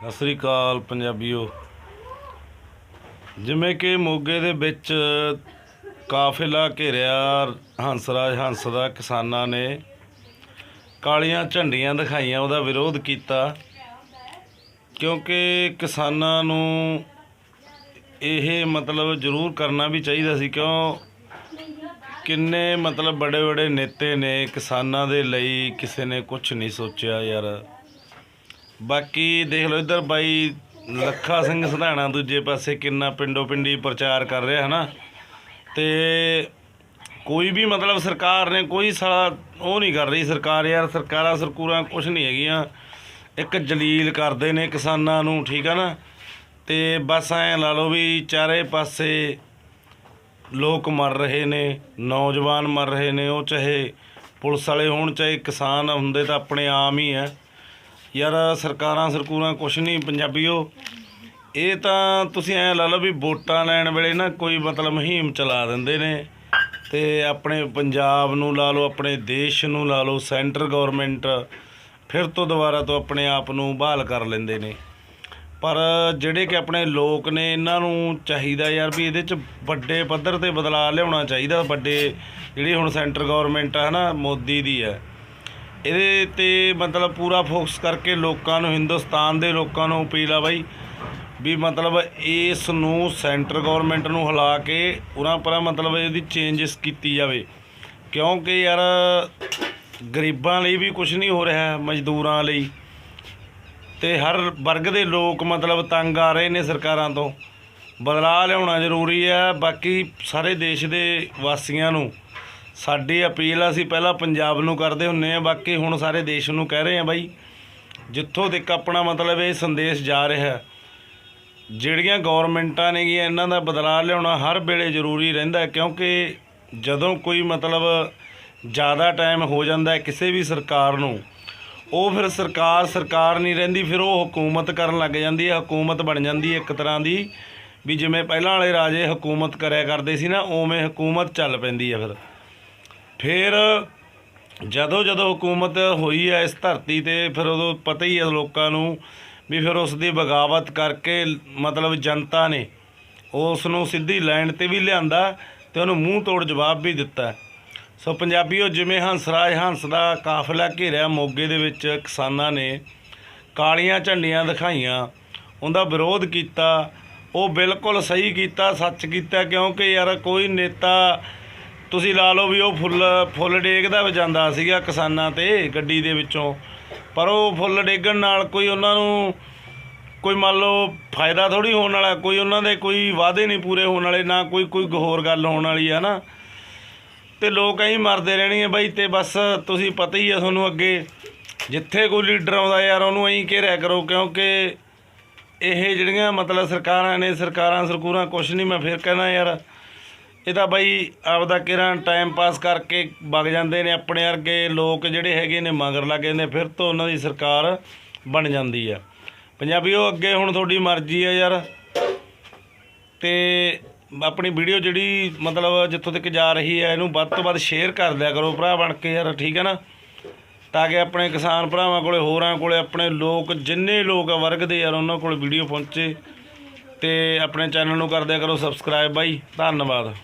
ਸਤਿ ਸ੍ਰੀ ਅਕਾਲ ਪੰਜਾਬੀਓ। ਜਿਵੇਂ ਕਿ ਮੋਗੇ ਦੇ ਵਿੱਚ ਕਾਫਿਲਾ ਘੇਰਿਆ ਹੰਸਰਾਜ ਹੰਸ ਦਾ ਕਿਸਾਨਾਂ ਨੇ ਕਾਲੀਆਂ ਝੰਡੀਆਂ ਦਿਖਾਈਆਂ, ਉਹਦਾ ਵਿਰੋਧ ਕੀਤਾ। ਕਿਉਂਕਿ ਕਿਸਾਨਾਂ ਨੂੰ ਇਹ ਮਤਲਬ ਜ਼ਰੂਰ ਕਰਨਾ ਵੀ ਚਾਹੀਦਾ ਸੀ, ਕਿਉਂ? ਕਿੰਨੇ ਮਤਲਬ ਬੜੇ ਬੜੇ ਨੇਤੇ ਨੇ ਕਿਸਾਨਾਂ ਦੇ ਲਈ, ਕਿਸੇ ਨੇ ਕੁਝ ਨਹੀਂ ਸੋਚਿਆ ਯਾਰ। ਬਾਕੀ ਦੇਖ ਲਓ ਇੱਧਰ ਬਾਈ ਲੱਖਾ ਸਿੰਘ ਸਧਾਣਾ ਦੂਜੇ ਪਾਸੇ ਕਿੰਨਾ ਪਿੰਡੋ ਪਿੰਡੀ ਪ੍ਰਚਾਰ ਕਰ ਰਿਹਾ, ਹਨਾ? ਤੇ ਕੋਈ ਵੀ ਮਤਲਬ ਸਰਕਾਰ ਨੇ ਕੋਈ ਸਾਲਾ ਉਹ ਨਹੀਂ ਕਰ ਰਹੀ ਸਰਕਾਰ ਯਾਰ, ਸਰਕਾਰਾਂ ਸਰਕੂਰਾਂ ਕੁਝ ਨਹੀਂ ਹੈਗੀਆਂ। ਇੱਕ ਜਲੀਲ ਕਰਦੇ ਨੇ ਕਿਸਾਨਾਂ ਨੂੰ, ਠੀਕ ਆ ਨਾ? ਤੇ ਬਸ ਐਂ ਲਾ ਲਓ ਵੀ ਚਾਰੇ ਪਾਸੇ ਲੋਕ ਮਰ ਰਹੇ ਨੇ, ਨੌਜਵਾਨ ਮਰ ਰਹੇ ਨੇ, ਉਹ ਚਾਹੇ ਪੁਲਿਸ ਵਾਲੇ ਹੋਣ, ਚਾਹੇ ਕਿਸਾਨ ਹੁੰਦੇ ਤਾਂ ਆਪਣੇ ਆਮ ਹੀ ਆ। ਯਾਰ ਸਰਕਾਰਾਂ ਸਰਕੂਰਾਂ ਕੁਛ ਨਹੀਂ, ਪੰਜਾਬੀਓ। ਇਹ ਤਾਂ ਤੁਸੀਂ ਐਂ ਲਾ ਲਓ ਵੀ ਵੋਟਾਂ ਲੈਣ ਵੇਲੇ ਨਾ ਕੋਈ ਮਤਲਬ ਮੁਹਿੰਮ ਚਲਾ ਦਿੰਦੇ ਨੇ ਤੇ ਆਪਣੇ ਪੰਜਾਬ ਨੂੰ ਲਾ ਲਓ, ਆਪਣੇ ਦੇਸ਼ ਨੂੰ ਲਾ ਲਓ, ਸੈਂਟਰ ਗਵਰਨਮੈਂਟ ਫਿਰ ਤੋਂ ਦੁਬਾਰਾ ਤੋਂ ਆਪਣੇ ਆਪ ਨੂੰ ਬਹਾਲ ਕਰ ਲੈਂਦੇ ਨੇ। ਪਰ ਜਿਹੜੇ ਕਿ ਆਪਣੇ ਲੋਕ ਨੇ, ਇਹਨਾਂ ਨੂੰ ਚਾਹੀਦਾ ਯਾਰ ਵੀ ਇਹਦੇ ਚ ਵੱਡੇ ਪੱਧਰ ਤੇ ਬਦਲਾਅ ਲਿਆਉਣਾ ਚਾਹੀਦਾ, ਵੱਡੇ ਜਿਹੜੀ ਹੁਣ ਸੈਂਟਰ ਗਵਰਨਮੈਂਟ ਆ ਨਾ ਮੋਦੀ ਦੀ ਹੈ। ਇਹਦੇ ਤੇ ਮਤਲਬ ਪੂਰਾ ਫੋਕਸ ਕਰਕੇ ਲੋਕਾਂ ਨੂੰ, ਹਿੰਦੁਸਤਾਨ ਦੇ ਲੋਕਾਂ ਨੂੰ ਅਪੀਲ ਆ ਬਾਈ ਵੀ ਮਤਲਬ ਇਸ ਨੂੰ ਸੈਂਟਰ ਗਵਰਨਮੈਂਟ ਨੂੰ ਹਿਲਾ ਕੇ ਉਹਨਾਂ ਪਰਾਂ ਮਤਲਬ ਇਹਦੀ ਚੇਂਜਸ ਕੀਤੀ ਜਾਵੇ। ਕਿਉਂਕਿ ਯਾਰ ਗਰੀਬਾਂ ਲਈ ਵੀ ਕੁਝ ਨਹੀਂ ਹੋ ਰਿਹਾ, ਮਜ਼ਦੂਰਾਂ ਲਈ। ਤੇ ਹਰ ਵਰਗ ਦੇ ਲੋਕ ਮਤਲਬ ਤੰਗ ਆ ਰਹੇ ਨੇ ਸਰਕਾਰਾਂ ਤੋਂ। ਬਦਲਾਅ ਲਿਆਉਣਾ ਜ਼ਰੂਰੀ ਹੈ ਬਾਕੀ ਸਾਰੇ ਦੇਸ਼ ਦੇ ਵਾਸੀਆਂ ਨੂੰ। ਸਾਡੀ ਅਪੀਲ ਅਸੀਂ ਪਹਿਲਾਂ ਪੰਜਾਬ ਨੂੰ ਕਰਦੇ ਹੁੰਨੇ ਆ, ਬਾਕੀ ਹੁਣ ਸਾਰੇ ਦੇਸ਼ ਨੂੰ ਕਹਿ ਰਹੇ ਆ ਬਾਈ, ਜਿੱਥੋਂ ਤੱਕ ਆਪਣਾ ਮਤਲਬ ਇਹ ਸੰਦੇਸ਼ ਜਾ ਰਿਹਾ ਜਿਹੜੀਆਂ ਗਵਰਨਮੈਂਟਾਂ ਨੇਗੀਆਂ, ਇਹਨਾਂ ਦਾ ਬਦਲਾਅ ਲਿਆਉਣਾ ਹਰ ਵੇਲੇ ਜ਼ਰੂਰੀ ਰਹਿੰਦਾ ਕਿਉਂਕਿ ਜਦੋਂ ਕੋਈ ਮਤਲਬ ਜ਼ਿਆਦਾ ਟਾਈਮ ਹੋ ਜਾਂਦਾ ਕਿਸੇ ਵੀ ਸਰਕਾਰ ਨੂੰ, ਉਹ ਫਿਰ ਸਰਕਾਰ ਸਰਕਾਰ ਨਹੀਂ ਰਹਿੰਦੀ, ਫਿਰ ਉਹ ਹਕੂਮਤ ਕਰਨ ਲੱਗ ਜਾਂਦੀ ਹੈ, ਹਕੂਮਤ ਬਣ ਜਾਂਦੀ ਹੈ ਇੱਕ ਤਰ੍ਹਾਂ ਦੀ, ਵੀ ਜਿਵੇਂ ਪਹਿਲਾਂ ਵਾਲੇ ਰਾਜੇ ਹਕੂਮਤ ਕਰਿਆ ਕਰਦੇ ਸੀ ਨਾ, ਉਵੇਂ ਹਕੂਮਤ ਚੱਲ ਪੈਂਦੀ ਹੈ ਫਿਰ। ਫਿਰ ਜਦੋਂ ਜਦੋਂ ਹਕੂਮਤ ਹੋਈ ਹੈ ਇਸ ਧਰਤੀ ਤੇ, ਫਿਰ ਉਦੋਂ ਪਤਾ ਹੀ ਹੈ ਲੋਕਾਂ ਨੂੰ ਵੀ ਫਿਰ ਉਸ ਦੀ ਬਗਾਵਤ ਕਰਕੇ ਮਤਲਬ ਜਨਤਾ ਨੇ ਉਸ ਨੂੰ ਸਿੱਧੀ ਲਾਈਨ ਤੇ ਵੀ ਲਿਆਂਦਾ ਤੇ ਉਹਨੂੰ ਮੂੰਹ ਤੋੜ ਜਵਾਬ ਵੀ ਦਿੱਤਾ। ਸੋ ਪੰਜਾਬੀਓ, ਜਿਵੇਂ ਹੰਸਰਾਜ ਹੰਸ ਦਾ ਕਾਫਲਾ ਘੇਰਿਆ ਮੋਗੇ ਦੇ ਵਿੱਚ ਕਿਸਾਨਾਂ ਨੇ, ਕਾਲੀਆਂ ਝੰਡੀਆਂ ਦਿਖਾਈਆਂ, ਉਹਦਾ ਵਿਰੋਧ ਕੀਤਾ, ਉਹ ਬਿਲਕੁਲ ਸਹੀ ਕੀਤਾ, ਸੱਚ ਕੀਤਾ, ਕਿਉਂਕਿ ਯਾਰ ਕੋਈ ਨੇਤਾ ਤੁਸੀਂ ਲਾ ਲਓ ਵੀ ਉਹ ਫੁੱਲ ਫੁੱਲ ਡੇਗਦਾ ਜਾਂਦਾ ਸੀਗਾ ਕਿਸਾਨਾਂ ਤੇ ਗੱਡੀ ਦੇ ਵਿੱਚੋਂ। ਪਰ ਉਹ ਫੁੱਲ ਡੇਗਣ ਨਾਲ ਕੋਈ ਉਹਨਾਂ ਨੂੰ ਕੋਈ ਮੰਨ ਲਓ ਫਾਇਦਾ ਥੋੜੀ ਹੋਣ ਵਾਲਾ, ਕੋਈ ਉਹਨਾਂ ਦੇ ਕੋਈ ਵਾਅਦੇ ਨਹੀਂ ਪੂਰੇ ਹੋਣ ਵਾਲੇ, ਨਾ ਕੋਈ ਕੋਈ ਹੋਰ ਗੱਲ ਹੋਣ ਵਾਲੀ ਹੈ ਨਾ। ਤੇ ਲੋਕ ਐਂ ਮਰਦੇ ਰਹਿਣਗੇ ਬਾਈ, ਤੇ ਬਸ ਤੁਸੀਂ ਪਤਾ ਹੀ ਆ ਤੁਹਾਨੂੰ ਅੱਗੇ। ਜਿੱਥੇ ਕੋਈ ਲੀਡਰ ਆਉਂਦਾ ਯਾਰ, ਉਹਨੂੰ ਐਂ ਘੇਰਿਆ ਕਰੋ, ਕਿਉਂਕਿ ਇਹ ਜਿਹੜੀਆਂ ਮਤਲਬ ਸਰਕਾਰਾਂ ਨੇ, ਸਰਕਾਰਾਂ ਸਰਕੂਰਾਂ ਕੁਛ ਨਹੀਂ, ਮੈਂ ਫਿਰ ਕਹਿੰਦਾ ਯਾਰ ਇਹ ਤਾਂ ਬਾਈ ਆਪਦਾ ਕਿਰਾਂ ਟਾਈਮ ਪਾਸ ਕਰਕੇ ਵਗ ਜਾਂਦੇ ਨੇ ਆਪਣੇ ਵਰਗੇ ਲੋਕ ਜਿਹੜੇ ਹੈਗੇ ਨੇ ਮਗਰ ਲੱਗ ਜਾਂਦੇ, ਫਿਰ ਤੋਂ ਉਹਨਾਂ ਦੀ ਸਰਕਾਰ ਬਣ ਜਾਂਦੀ ਆ। ਪੰਜਾਬੀਓ, ਅੱਗੇ ਹੁਣ ਤੁਹਾਡੀ ਮਰਜ਼ੀ ਆ ਯਾਰ। ਤੇ ਆਪਣੀ ਵੀਡੀਓ ਜਿਹੜੀ ਮਤਲਬ ਜਿੱਥੋਂ ਤੱਕ ਜਾ ਰਹੀ ਹੈ ਇਹਨੂੰ ਵੱਧ ਤੋਂ ਵੱਧ ਸ਼ੇਅਰ ਕਰ ਦਿਆ ਕਰੋ ਭਰਾ ਬਣ ਕੇ ਯਾਰ, ਠੀਕ ਹੈ ਨਾ? ਤਾਂ ਕਿ ਆਪਣੇ ਕਿਸਾਨ ਭਰਾਵਾਂ ਕੋਲੇ, ਹੋਰਾਂ ਕੋਲੇ, ਆਪਣੇ ਲੋਕ, ਜਿੰਨੇ ਲੋਕ ਵਰਗ ਦੇ ਯਾਰ, ਉਹਨਾਂ ਕੋਲ ਵੀਡੀਓ ਪਹੁੰਚੇ। ਤੇ ਆਪਣੇ ਚੈਨਲ ਨੂੰ ਕਰ ਦਿਆ ਕਰੋ ਸਬਸਕ੍ਰਾਈਬ ਬਾਈ। ਧੰਨਵਾਦ।